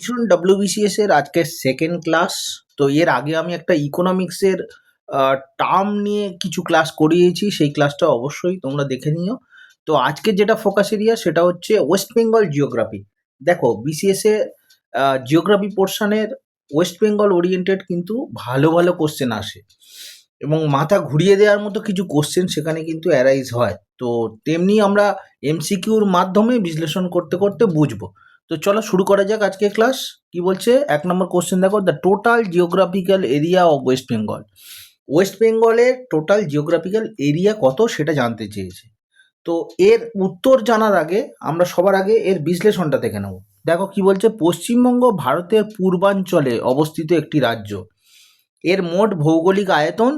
ভীষণ ডব্লিউবিসিএস এর আজকে সেকেন্ড ক্লাস তো এর আগে আমি একটা ইকোনমিক্সের টার্ম নিয়ে কিছু ক্লাস করিয়েছি, সেই ক্লাসটা অবশ্যই তোমরা দেখে নিও। তো আজকে যেটা ফোকাস এরিয়া সেটা হচ্ছে ওয়েস্ট বেঙ্গল জিওগ্রাফি দেখো বিসিএস এ জিওগ্রাফি পোর্শনের ওয়েস্ট বেঙ্গল ওরিয়েন্টেড কিন্তু ভালো ভালো কোশ্চেন আসে। এবং মাথা ঘুরিয়ে দেওয়ার মতো কিছু কোশ্চেন সেখানে কিন্তু অ্যারাইজ হয়। তো তেমনি আমরা এমসিকিউর মাধ্যমে বিশ্লেষণ করতে করতে বুঝব। তো চলো শুরু করা যাক আজকে ক্লাস কি বলছে? এক নম্বর কোশ্চেন দেখো। The total geographical area of West Bengal West বেঙ্গলের টোটাল জিওগ্রাফিক্যাল এরিয়া কত সেটা জানতে চেয়েছে। তো এর উত্তর জানার আগে আমরা সবার আগে এর বিশ্লেষণটা দেখে নেব। দেখো কি বলছে? পশ্চিমবঙ্গ ভারতের পূর্বাঞ্চলে অবস্থিত একটি রাজ্য। এর মোট ভৌগোলিক আয়তন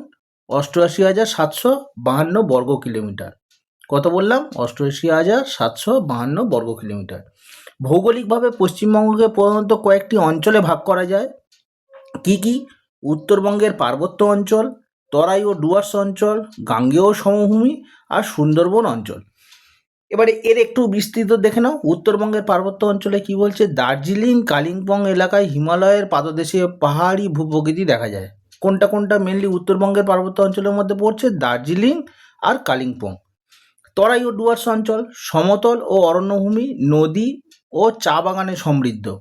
অষ্টআশি হাজার সাতশো বাহান্ন বর্গ কিলোমিটার। কত বললাম? অষ্টআশি হাজার সাতশো বাহান্ন বর্গ কিলোমিটার। ভৌগোলিকভাবে পশ্চিমবঙ্গকে প্রধানত কয়েকটি অঞ্চলে ভাগ করা যায়। কি কি? উত্তরবঙ্গের পার্বত্য অঞ্চল, তরাই ও ডুয়ার্স অঞ্চল, গাঙ্গেয় সমভূমি আর সুন্দরবন অঞ্চল। এবারে এর একটু বিস্তৃত দেখে নাও। উত্তরবঙ্গের পার্বত্য অঞ্চলে কি বলছে? দার্জিলিং, কালিম্পং এলাকায় হিমালয়ের পাদদেশে পাহাড়ি ভূপ্রকৃতি দেখা যায়। কোনটা কোনটা মেনলি উত্তরবঙ্গের পার্বত্য অঞ্চলের মধ্যে পড়ছে? দার্জিলিং আর কালিম্পং। তরাই ও ডুয়ার্স অঞ্চল, সমতল ও অরণ্যভূমি, নদী ও চা বাগানে সমৃদ্ধ।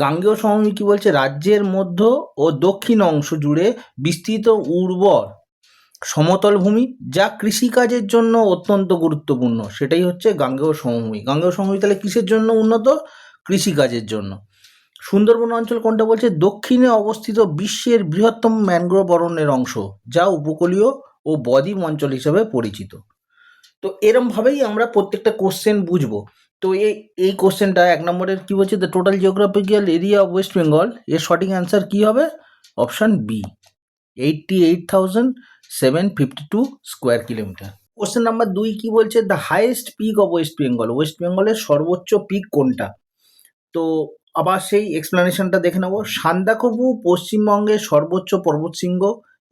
গাঙ্গেয় সমভূমি কি বলছে? রাজ্যের মধ্য ও দক্ষিণ অংশ জুড়ে বিস্তৃত উর্বর সমতল ভূমি, যা কৃষিকাজের জন্য অত্যন্ত গুরুত্বপূর্ণ। সেটাই হচ্ছে গাঙ্গেয় সমভূমি। গাঙ্গেয় সমভূমি তাহলে কিসের জন্য উন্নত? কৃষিকাজের জন্য। সুন্দরবন অঞ্চল কোনটা বলছে? দক্ষিণে অবস্থিত বিশ্বের বৃহত্তম ম্যানগ্রোভ অরণ্যের অংশ, যা উপকূলীয় ও বদ্বীপ অঞ্চল হিসেবে পরিচিত। তো এরমভাবেই আমরা প্রত্যেকটা কোশ্চেন বুঝব। তো এই এই কোশ্চেনটা এক নম্বরের কী বলছে? The total geographical area of West Bengal এর সঠিক অ্যান্সার কী হবে? Option B eighty eight thousand seven fifty two square kilometre question number দুই, কী বলছে? The highest peak of West Bengal West বেঙ্গলের সর্বোচ্চ পিক কোনটা? তো আবার সেই এক্সপ্লেনেশনটা দেখে নেব। সান্দাকফু পশ্চিমবঙ্গের সর্বোচ্চ পর্বতশৃঙ্গ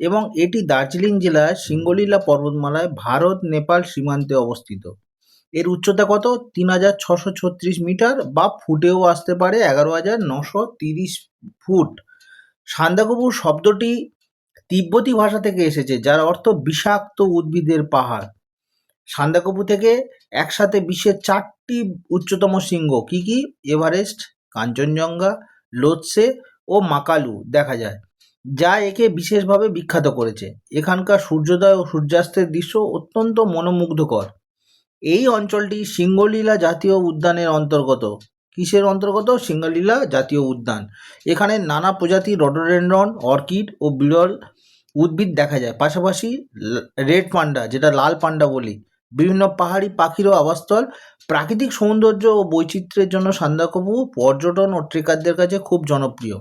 এবং এটি দার্জিলিং জেলার সিঙ্গলীলা পর্বতমালায় ভারত, নেপাল সীমান্তে অবস্থিত। এর উচ্চতা কত? তিন হাজার ছশো ছত্রিশ মিটার বা ফুটেও আসতে পারে এগারো হাজার নশো তিরিশ ফুট। সান্দাকফু শব্দটি তিব্বতী ভাষা থেকে এসেছে, যার অর্থ বিষাক্ত উদ্ভিদের পাহাড়। সান্দাকফু থেকে একসাথে বিশ্বের চারটি উচ্চতম শৃঙ্গ কি কি? এভারেস্ট, কাঞ্চনজঙ্ঘা, লোৎসে ও মাকালু দেখা যায়, যা একে বিশেষভাবে বিখ্যাত করেছে। এখানকার সূর্যোদয় ও সূর্যাস্তের দৃশ্য অত্যন্ত মনোমুগ্ধকর। এই অঞ্চলটি সিঙ্গলীলা জাতীয় উদ্যানের অন্তর্গত। কিসের অন্তর্গত? সিঙ্গলীলা জাতীয় উদ্যান। এখানে নানা প্রজাতির রডোডেন্ড্রন, অর্কিড ও বিরল উদ্ভিদ দেখা যায়। পাশাপাশি রেড পান্ডা, যেটা লাল পান্ডা বলি। বিভিন্ন পাহাড়ি পাখিরও আবাসস্থল। প্রাকৃতিক সৌন্দর্য ও বৈচিত্র্যের জন্য সান্দাকফু পর্যটন ও ট্রেকারদের কাছে খুব জনপ্রিয়।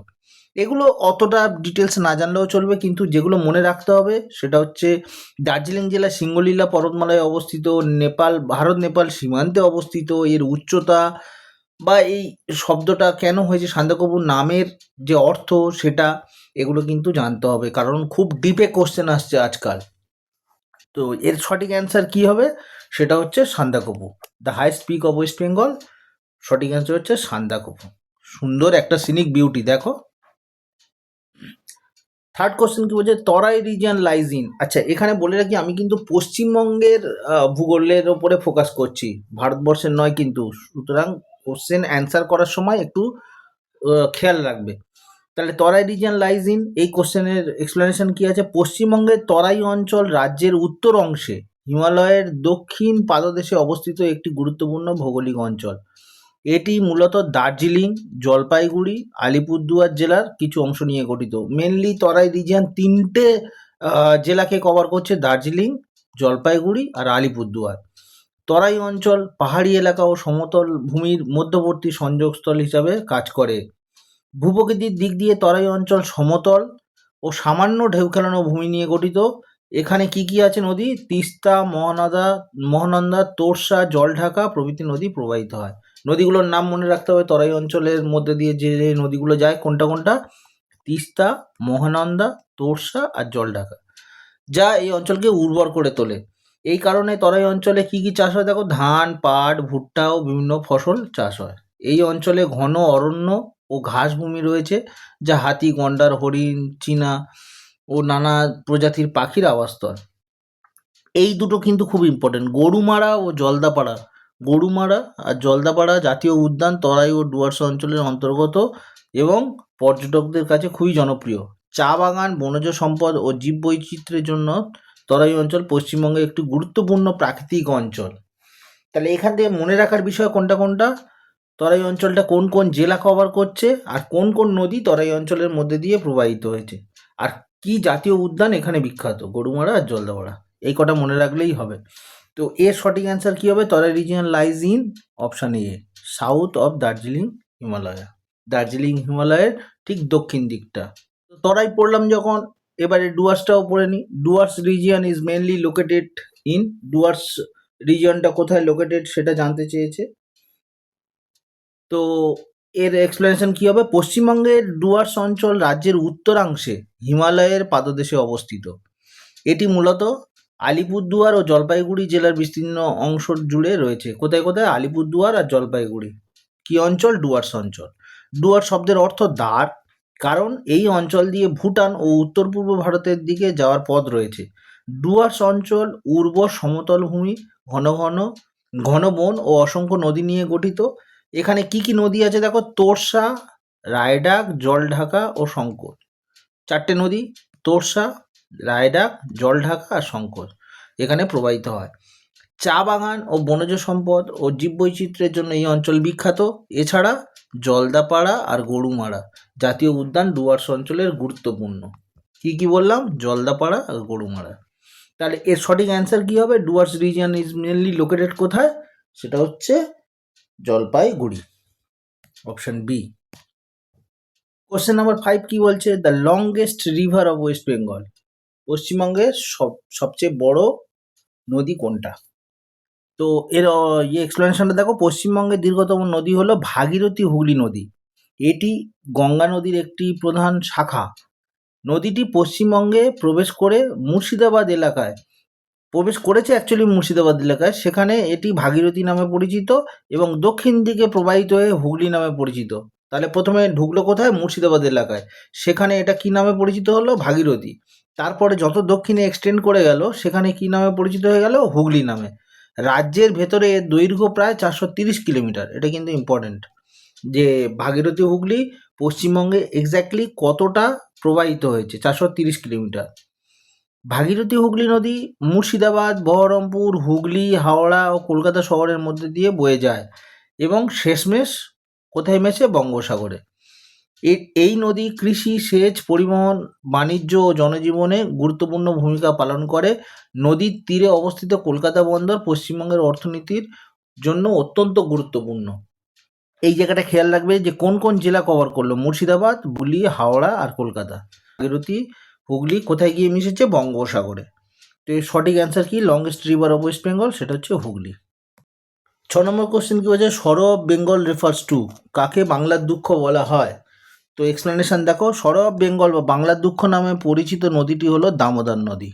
এগুলো অতটা ডিটেলস না জানলেও চলবে, কিন্তু যেগুলো মনে রাখতে হবে সেটা হচ্ছে দার্জিলিং জেলার সিঙ্গলীলা পর্বতমালায় অবস্থিত, নেপাল, ভারত, নেপাল সীমান্তে অবস্থিত, এর উচ্চতা বা এই শব্দটা কেন হয়েছে সান্দাকফু নামের যে অর্থ সেটা এগুলো কিন্তু জানতে হবে, কারণ খুব ডিপে কোশ্চেন আসছে আজকাল। তো এর সঠিক অ্যান্সার কি হবে? সেটা হচ্ছে Sandakphu the highest peak of West Bengal সঠিক অ্যান্সার হচ্ছে সান্দাকফু সুন্দর একটা সিনিক বিউটি দেখো। থার্ড কোশ্চেন কি বলছে? তরাই রিজিয়ন লাইজ ইন আচ্ছা এখানে বলে রাখি, আমি কিন্তু পশ্চিমবঙ্গের ভূগোলের ওপরে ফোকাস করছি। ভারতবর্ষের নয় কিন্তু। সুতরাং কোশ্চেন অ্যান্সার করার সময় একটু খেয়াল রাখবে। তাহলে তরাই রিজিয়ন লাইজ ইন এই কোশ্চেনের এক্সপ্লেনেশন কি আছে? পশ্চিমবঙ্গের তরাই অঞ্চল রাজ্যের উত্তর অংশে হিমালয়ের দক্ষিণ পাদদেশে অবস্থিত একটি গুরুত্বপূর্ণ ভৌগোলিক অঞ্চল। এটি মূলত দার্জিলিং, জলপাইগুড়ি, আলিপুরদুয়ার জেলার কিছু অংশ নিয়ে গঠিত। মেনলি তরাই রিজিয়ন তিনটে জেলাকে কভার করছে দার্জিলিং, জলপাইগুড়ি আর আলিপুরদুয়ার। তরাই অঞ্চল পাহাড়ি এলাকা ও সমতল ভূমির মধ্যবর্তী সংযোগস্থল হিসাবে কাজ করে। ভূপ্রকৃতির দিক দিয়ে তরাই অঞ্চল সমতল ও সামান্য ঢেউ খেলানো ভূমি নিয়ে গঠিত। এখানে কি কি আছে নদী? তিস্তা, মহানদা, মহানন্দা, তোরসা, জলঢাকা প্রভৃতি নদী প্রবাহিত হয়। নদীগুলোর নাম মনে রাখতে হবে। তরাই অঞ্চলের মধ্যে দিয়ে যে যে নদীগুলো যায়, কোনটা কোনটা? তিস্তা, মহানন্দা, তোরসা আর জলঢাকা। যা এই অঞ্চলকে উর্বর করে তোলে। এই কারণে তরাই অঞ্চলে কি কি চাষ হয়? দেখো, ধান, পাট, ভুট্টা ও বিভিন্ন ফসল চাষ হয়। এই অঞ্চলে ঘন অরণ্য ও ঘাসভূমি রয়েছে, যা হাতি, গন্ডার, হরিণ, চীনা ও নানা প্রজাতির পাখির আবাসস্থল এই দুটো কিন্তু খুব ইম্পর্টেন্ট গরুমারা ও জলদাপাড়া গরুমারা আর জলদাপাড়া জাতীয় উদ্যান তরাই ও ডুয়ার্স অঞ্চলের অন্তর্গত এবং পর্যটকদের কাছে খুবই জনপ্রিয়। চা বাগান, বনজ সম্পদ ও জীববৈচিত্র্যের জন্য তরাই অঞ্চল পশ্চিমবঙ্গের একটি গুরুত্বপূর্ণ প্রাকৃতিক অঞ্চল। তাহলে এখান থেকে মনে রাখার বিষয় কোনটা কোনটা? তরাই অঞ্চলটা কোন কোন জেলা কভার করছে আর কোন কোন নদী তরাই অঞ্চলের মধ্যে দিয়ে প্রবাহিত হয়েছে? আর কি জাতীয় উদ্যান এখানে বিখ্যাত, গরুমারা আর জলদাপাড়া? এই কটা মনে রাখলেই হবে। তো এর সঠিক অ্যান্সার কী হবে? Terai region lies in option A south of Darjeeling Himalaya Darjeeling হিমালয়ের ঠিক দক্ষিণ দিকটা। তো তরাই পড়লাম যখন, এবারে ডুয়ার্সটাও পড়ে নিই Dooars region is mainly located in Dooars রিজিয়নটা কোথায় লোকেটেড সেটা জানতে চেয়েছে। তো এর এক্সপ্লেনেশন কী হবে? পশ্চিমবঙ্গের ডুয়ার্স অঞ্চল রাজ্যের উত্তরাংশে হিমালয়ের পাদদেশে অবস্থিত। এটি মূলত আলিপুরদুয়ার ও জলপাইগুড়ি জেলার বিস্তীর্ণ অংশ জুড়ে রয়েছে। কোথায় কোথায়? আলিপুরদুয়ার আর জলপাইগুড়ি। কি অঞ্চল? ডুয়ার্স অঞ্চল। ডুয়ার শব্দের অর্থ দ্বার। কারণ এই অঞ্চল দিয়ে ভুটান ও উত্তর পূর্ব ভারতের দিকে যাওয়ার পথ রয়েছে। ডুয়ার্স অঞ্চল উর্বর সমতল ভূমি, ঘন ঘন ঘন বন ও অসংখ্য নদী নিয়ে গঠিত। এখানে কি কি নদী আছে দেখো? তোরসা, রায়ডাক, জলঢাকা ও শঙ্কর। চারটে নদী, তোরসা রায়ডাক জলঢাকা আর শঙ্কর এখানে প্রবাহিত হয়। চা বাগান ও বনজ সম্পদ ও জীববৈচিত্র্যের জন্য এই অঞ্চল বিখ্যাত। এছাড়া জলদাপাড়া আর গরুমারা জাতীয় উদ্যান ডুয়ার্স অঞ্চলের গুরুত্বপূর্ণ। কি কি বললাম? জলদাপাড়া আর গরুমারা। তাহলে এর সঠিক অ্যান্সার কি হবে? Dooars region is mainly located কোথায়? সেটা হচ্ছে Jalpaiguri. Option B question number five কি বলছে? The longest river of West Bengal পশ্চিমবঙ্গের সব, সবচেয়ে বড় নদী কোনটা? তো এর ইয়ে এক্সপ্লেনেশনটা দেখো, পশ্চিমবঙ্গের দীর্ঘতম নদী হলো ভাগীরথী হুগলি নদী। এটি গঙ্গা নদীর একটি প্রধান শাখা। নদীটি পশ্চিমবঙ্গে প্রবেশ করে মুর্শিদাবাদ এলাকায়, প্রবেশ করেছে অ্যাকচুয়ালি মুর্শিদাবাদ এলাকায়। সেখানে এটি ভাগীরথী নামে পরিচিত এবং দক্ষিণ দিকে প্রবাহিত হয়ে হুগলি নামে পরিচিত। তাহলে প্রথমে ঢুকলো কোথায়? মুর্শিদাবাদ এলাকায়। সেখানে এটা কি নামে পরিচিত হলো? ভাগীরথী। তারপরে যত দক্ষিণে এক্সটেন্ড করে গেল, সেখানে কি নামে পরিচিত হয়ে গেল? হুগলি নামে। রাজ্যের ভেতরে এর দৈর্ঘ্য প্রায় চারশো তিরিশ কিলোমিটার। এটা কিন্তু ইম্পর্টেন্ট যে ভাগীরথী হুগলি পশ্চিমবঙ্গে এক্স্যাক্টলি কতটা প্রবাহিত হয়েছে? চারশো তিরিশ কিলোমিটার। ভাগীরথী হুগলি নদী মুর্শিদাবাদ, বহরমপুর, হুগলি, হাওড়া ও কলকাতা শহরের মধ্যে দিয়ে বয়ে যায় এবং শেষমেশ কোথায় মেশে বঙ্গোসাগরে এই নদী কৃষি, সেচ, পরিবহন, বাণিজ্য ও জনজীবনে গুরুত্বপূর্ণ ভূমিকা পালন করে। নদীর তীরে অবস্থিত কলকাতা বন্দর পশ্চিমবঙ্গের অর্থনীতির জন্য অত্যন্ত গুরুত্বপূর্ণ। এই জায়গাটা খেয়াল রাখবে যে, কোন কোন জেলা কভার করল? মুর্শিদাবাদ বুলি হাওড়া আর কলকাতা। ভাগীরথী হুগলি কোথায় গিয়ে মিশেছে? বঙ্গোসাগরে তো সঠিক অ্যান্সার কি? Longest river of West Bengal সেটা হচ্ছে হুগলি। ছ নম্বর কোশ্চেন কি বলছে? সরব বেঙ্গল রেফার্স টু কাকে বাংলার দুঃখ বলা হয়? তো এক্সপ্লেনেশন দেখো, সরব বেঙ্গল বা বাংলার দুঃখ নামে পরিচিত নদীটি হলো দামোদর নদী।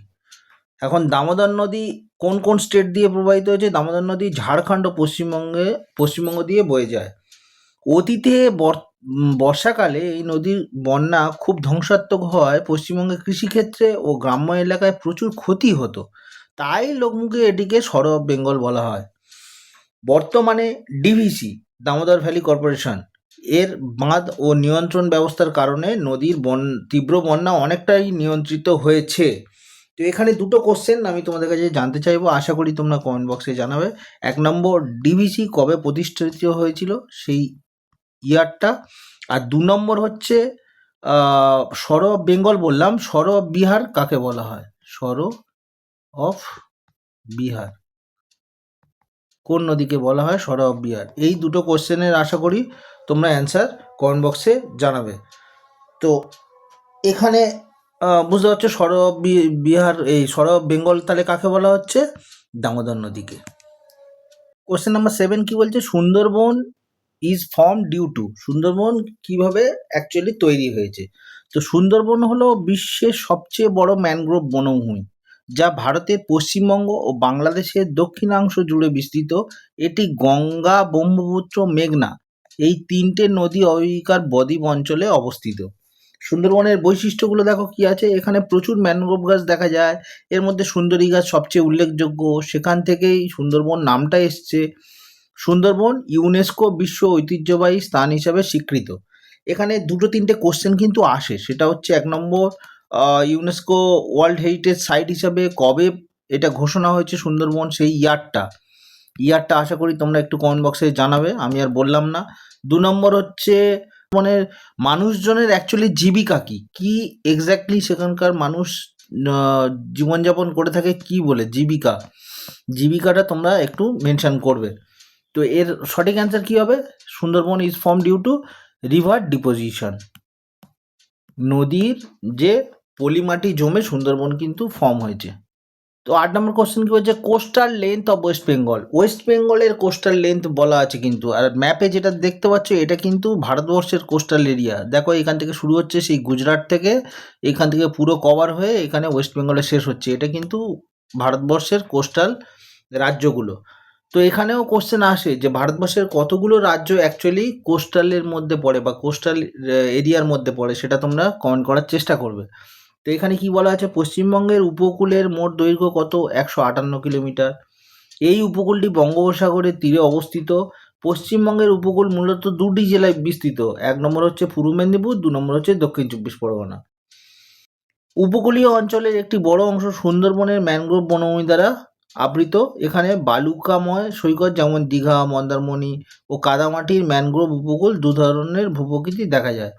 এখন দামোদর নদী কোন কোন স্টেট দিয়ে প্রবাহিত হয়েছে? দামোদর নদী ঝাড়খণ্ড পশ্চিমবঙ্গে, পশ্চিমবঙ্গ দিয়ে বয়ে যায়। অতীতে বর- বর্ষাকালে এই নদীর বন্যা খুব ধ্বংসাত্মক হওয়ায় পশ্চিমবঙ্গে কৃষিক্ষেত্রে ও গ্রাম্য এলাকায় প্রচুর ক্ষতি হতো। তাই লোকমুখে এটিকে সরব বেঙ্গল বলা হয়। বর্তমানে ডিভিসি দামোদর ভ্যালি কর্পোরেশন। এর বাঁধ ও নিয়ন্ত্রণ ব্যবস্থার কারণে নদীর বন, তীব্র বন্যা অনেকটাই নিয়ন্ত্রিত হয়েছে। তো এখানে দুটো কোশ্চেন আমি তোমাদের কাছে জানতে চাইব, আশা করি তোমরা কমেন্ট বক্সে জানাবে। এক নম্বর ডিভিসি কবে প্রতিষ্ঠিত হয়েছিল সেই ইয়ারটা? আর দু নম্বর হচ্ছে সর অফ বেঙ্গল বললাম, সর অফ বিহার কাকে বলা হয়? সর অফ বিহার। কোন নদীকে বলা হয় সরব বিহার? এই দুটো কোশ্চেনের আশা করি তোমরা অ্যান্সার কমেন্ট বক্সে জানাবে। তো এখানে বুঝতে পারছ সরব বিহার, এই সরব বেঙ্গল তাহলে কাকে বলা হচ্ছে? দামোদর নদীকে। কোশ্চেন নাম্বার সেভেন কি বলছে? Sundarban is form due to Sundarban কীভাবে অ্যাকচুয়ালি তৈরি হয়েছে? তো সুন্দরবন হলো বিশ্বের সবচেয়ে বড় ম্যানগ্রোভ বনভূমি। যা ভারতের পশ্চিমবঙ্গ ও বাংলাদেশের দক্ষিণাংশ জুড়ে বিস্তৃত। এটি গঙ্গা, ব্রহ্মপুত্র, মেঘনা এই তিনটে নদী অববাহিকার বদ্বীপ অঞ্চলে অবস্থিত। সুন্দরবনের বৈশিষ্ট্যগুলো দেখো কি আছে? এখানে প্রচুর ম্যানগ্রোভ গাছ দেখা যায়। এর মধ্যে সুন্দরী গাছ সবচেয়ে উল্লেখযোগ্য। সেখান থেকেই সুন্দরবন নামটা এসছে। সুন্দরবন ইউনেস্কো বিশ্ব ঐতিহ্যবাহী স্থান হিসাবে স্বীকৃত। এখানে দুটো তিনটে কোশ্চেন কিন্তু আসে। সেটা হচ্ছে এক নম্বর ইউনেস্কো ওয়ার্ল্ড হেরিটেজ সাইট হিসাবে কবে এটা ঘোষণা হয়েছে সুন্দরবন সেই ইয়ারটা? ইয়ারটা আশা করি তোমরা একটু কমেন্ট বক্সে জানাবে, আমি আর বললাম না। দু নম্বর হচ্ছে মানে মানুষজনের অ্যাকচুয়ালি জীবিকা কি? কি এক্স্যাক্টলি সেখানকার মানুষ জীবনযাপন করে থাকে, কি বলে? জীবিকা। জীবিকাটা তোমরা একটু মেনশন করবে। তো এর সঠিক অ্যান্সার কি হবে? Sundarban is form due to river deposition নদীর যে পলিমাটি জমে সুন্দরবন কিন্তু ফর্ম হয়েছে। তো আট নম্বর কোশ্চেন কি হচ্ছে coastal length of West Bengal West বেঙ্গলের কোস্টাল লেন্থ বলা আছে কিন্তু। আর ম্যাপে যেটা দেখতে পাচ্ছ, এটা কিন্তু ভারতবর্ষের কোস্টাল এরিয়া দেখো, এখান থেকে শুরু হচ্ছে সেই গুজরাট থেকে, এখান থেকে পুরো কভার হয়ে এখানে ওয়েস্ট বেঙ্গলে শেষ হচ্ছে। এটা কিন্তু ভারতবর্ষের কোস্টাল রাজ্যগুলো। তো এখানেও কোশ্চেন আসে যে, ভারতবর্ষের কতগুলো রাজ্য অ্যাকচুয়ালি কোস্টালের মধ্যে পড়ে বা কোস্টাল এরিয়ার মধ্যে পড়ে, সেটা তোমরা কমেন্ট করার চেষ্টা করবে। তো এখানে কি বলা আছে? পশ্চিমবঙ্গের উপকূলের মোট দৈর্ঘ্য কত? একশো আটান্ন কিলোমিটার। এই উপকূলটি বঙ্গোপসাগরের তীরে অবস্থিত। পশ্চিমবঙ্গের উপকূল মূলত দুটি জেলায় বিস্তৃত। এক নম্বর হচ্ছে পূর্ব মেদিনীপুর, দু নম্বর হচ্ছে দক্ষিণ চব্বিশ পরগনা। উপকূলীয় অঞ্চলের একটি বড় অংশ সুন্দরবনের ম্যানগ্রোভ বনভূমি দ্বারা আবৃত। এখানে বালুকাময় সৈকত যেমন দীঘা, মন্দারমণি ও কাদামাটির ম্যানগ্রোভ উপকূল দু ধরনের ভূপ্রকৃতি দেখা যায়।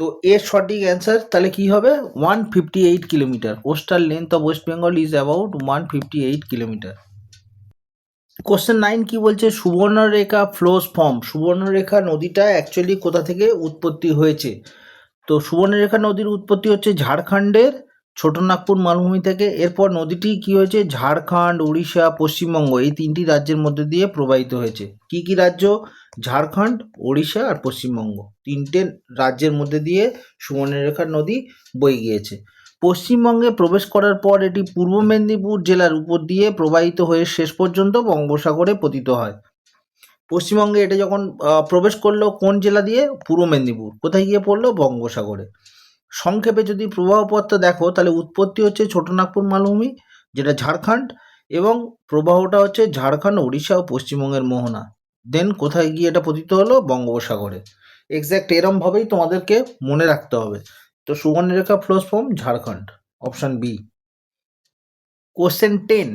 তো এর সঠিক অ্যান্সার তাহলে কি হবে? One fifty eight kilometre coastal length of West Bengal is about one fifty eight kilometre question nine কি বলছে? সুবর্ণরেখা ফ্লোস ফর্ম সুবর্ণরেখা নদীটা অ্যাকচুয়ালি কোথা থেকে উৎপত্তি হয়েছে? তো সুবর্ণরেখা নদীর উৎপত্তি হচ্ছে ঝাড়খণ্ডের ছোটনাগপুর মালভূমি থেকে। এরপর নদীটি কি হয়েছে? ঝাড়খণ্ড, উড়িষ্যা, পশ্চিমবঙ্গ এই তিনটি রাজ্যের মধ্যে দিয়ে প্রবাহিত হয়েছে। কি কি রাজ্য? ঝাড়খণ্ড ওড়িশা আর পশ্চিমবঙ্গ। তিনটে রাজ্যের মধ্যে দিয়ে সুবর্ণরেখা নদী বয়ে গিয়েছে। পশ্চিমবঙ্গে প্রবেশ করার পর এটি পূর্ব মেদিনীপুর জেলার উপর দিয়ে প্রবাহিত হয়ে শেষ পর্যন্ত বঙ্গোপসাগরে পতিত হয়। পশ্চিমবঙ্গে এটা যখন প্রবেশ করল কোন জেলা দিয়ে? পূর্ব মেদিনীপুর। কোথায় গিয়ে পড়ল? বঙ্গোপসাগরে। সংক্ষেপে যদি প্রবাহপথটা দেখো, তাহলে উৎপত্তি হচ্ছে ছোটনাগপুর মালভূমি, যেটা ঝাড়খণ্ড, এবং প্রবাহটা হচ্ছে ঝাড়খণ্ড উড়িষ্যা ও পশ্চিমবঙ্গের মোহনা। দেন কোথায় গিয়ে এটা পতিত হলো? বঙ্গোপসাগরে। এক্স্যাক্ট এরমভাবেই তোমাদেরকে মনে রাখতে হবে। তো Subarnarekha flows from Jharkhand option B question ten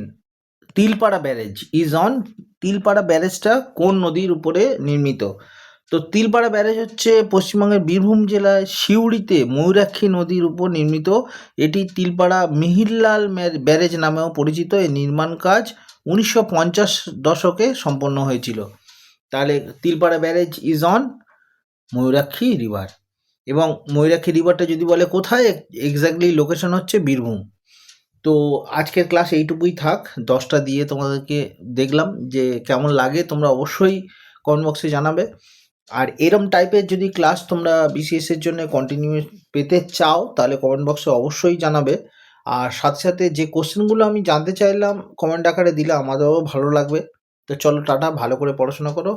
Tilpara barrage is on Tilpara ব্যারেজটা কোন নদীর উপরে নির্মিত? তো তিলপাড়া ব্যারেজ হচ্ছে পশ্চিমবঙ্গের বীরভূম জেলায় সিউড়িতে ময়ূরাক্ষী নদীর উপর নির্মিত। এটি তিলপাড়া মিহিরলাল ব্যারেজ নামেও পরিচিত। এই নির্মাণ কাজ উনিশশো পঞ্চাশ দশকে সম্পন্ন হয়েছিল। তাহলে Tilpara barrage is on Mayurakshi river এবং ময়ূরাক্ষী রিভারটা যদি বলে কোথায় এক্স্যাক্টলি লোকেশন হচ্ছে বীরভূম। তো আজকের ক্লাস এইটুকুই থাক। দশটা দিয়ে তোমাদেরকে দেখলাম যে কেমন লাগে, তোমরা অবশ্যই কমেন্ট বক্সে জানাবে। আর এরম টাইপের যদি ক্লাস তোমরা বিসিএস এর জন্য কন্টিনিউ পেতে চাও, তাহলে কমেন্ট বক্সে অবশ্যই জানাবে। আর সাথে সাথে যে কোশ্চেনগুলো আমি জানতে চাইলাম কমেন্ট আকারে দিলে আমাদেরও ভালো লাগবে। তো চলো টাটা, ভালো করে পড়াশোনা করো।